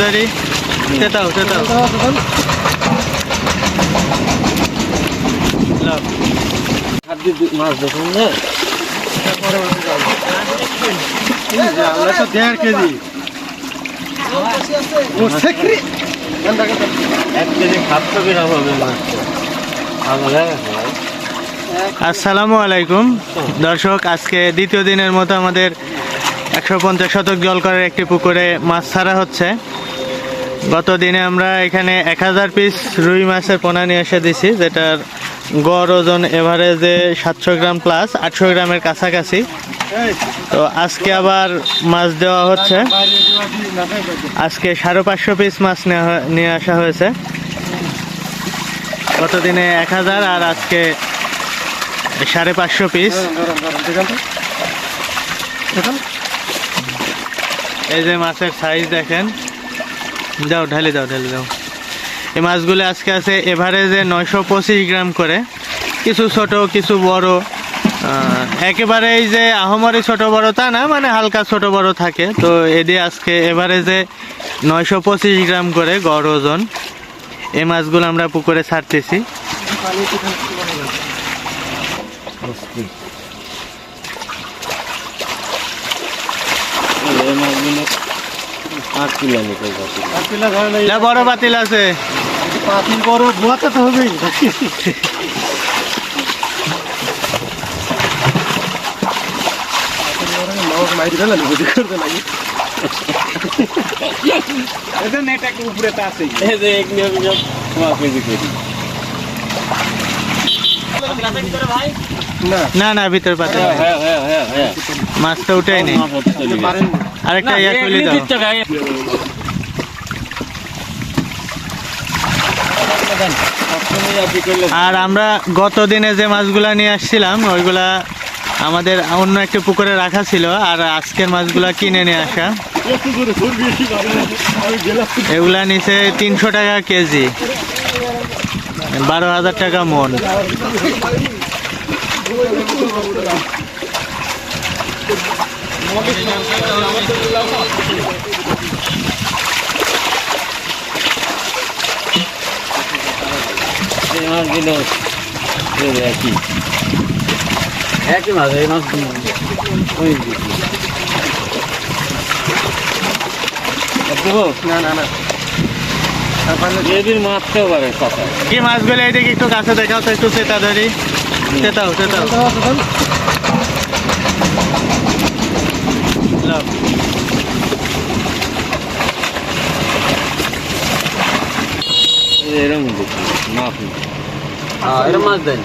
দাঁড়ি তেতাও তেতাও লাও। মাছ দেখুন না? আমরা তো দেড় কেজি। ও সেক্রি এক কেজি সাতশো গ্রাম হবে মাছটা। পাগল গেছে ভাই। আসসালামু আলাইকুম। দর্শক আজকে দ্বিতীয় দিনের মতো আমাদের একশো পঞ্চাশ শতক জল করার একটি পুকুরে মাছ ছাড়া হচ্ছে। গত দিনে আমরা এখানে এক হাজার পিস রুই মাছের পোনা নিয়ে এসে দিছি, যেটার গড় ওজন এভারেজে সাতশো গ্রাম প্লাস আটশো গ্রামের কাছাকাছি। তো আজকে আবার মাছ দেওয়া হচ্ছে। আজকে সাড়ে পাঁচশো পিস মাছ নিয়ে আসা হয়েছে। গত দিনে এক হাজার, আর আজকে সাড়ে পাঁচশো পিস এই যে মাছের সাইজ দেখেন। দাও ঢালি দাও ঢালি দাও এই মাছগুলো আজকে আছে এভারেজে নয়শো পঁচিশ গ্রাম করে। কিছু ছোট কিছু বড়। আহ, একেবারে এই যে আহমারি ছোট বড় তা না মানে হালকা ছোট বড় থাকে। তো এদি আজকে এভারেজে নয়শো পঁচিশ গ্রাম করে গড় ওজন। এই মাছগুলো আমরা পুকুরে ছাড়তেছি। মাছগুলো আট কিলো নিতে যাচ্ছে? বড় পাতিল আছে। পাতিল বড় ধোয়াতে তো হবেই। উপরে তা আছে না না না ভিতর হ্যাঁ। হ্যাঁ হ্যাঁ হ্যাঁ হ্যাঁ। মাছটা উঠাই নেই। আরেকটা ইয়া দাও। আর আমরা গত দিনে যে মাছগুলা নিয়ে আসছিলাম ওইগুলা আমাদের অন্য একটা পুকুরে রাখা ছিল আর আজকের মাছগুলা কিনে নিয়ে আসা। এগুলা নিচে তিনশো টাকা কেজি। বারো হাজার টাকা মন। একই একই মাছ এই মাছ? না না না এদিন মাছতেও পারে কি মাছগুলো এদিকে একটু কাছে দেখাও, তো একটু চেতা ধরি চেতাও চেতাও এরকম দেখি মাছ হ্যাঁ এরকম মাছ দেন।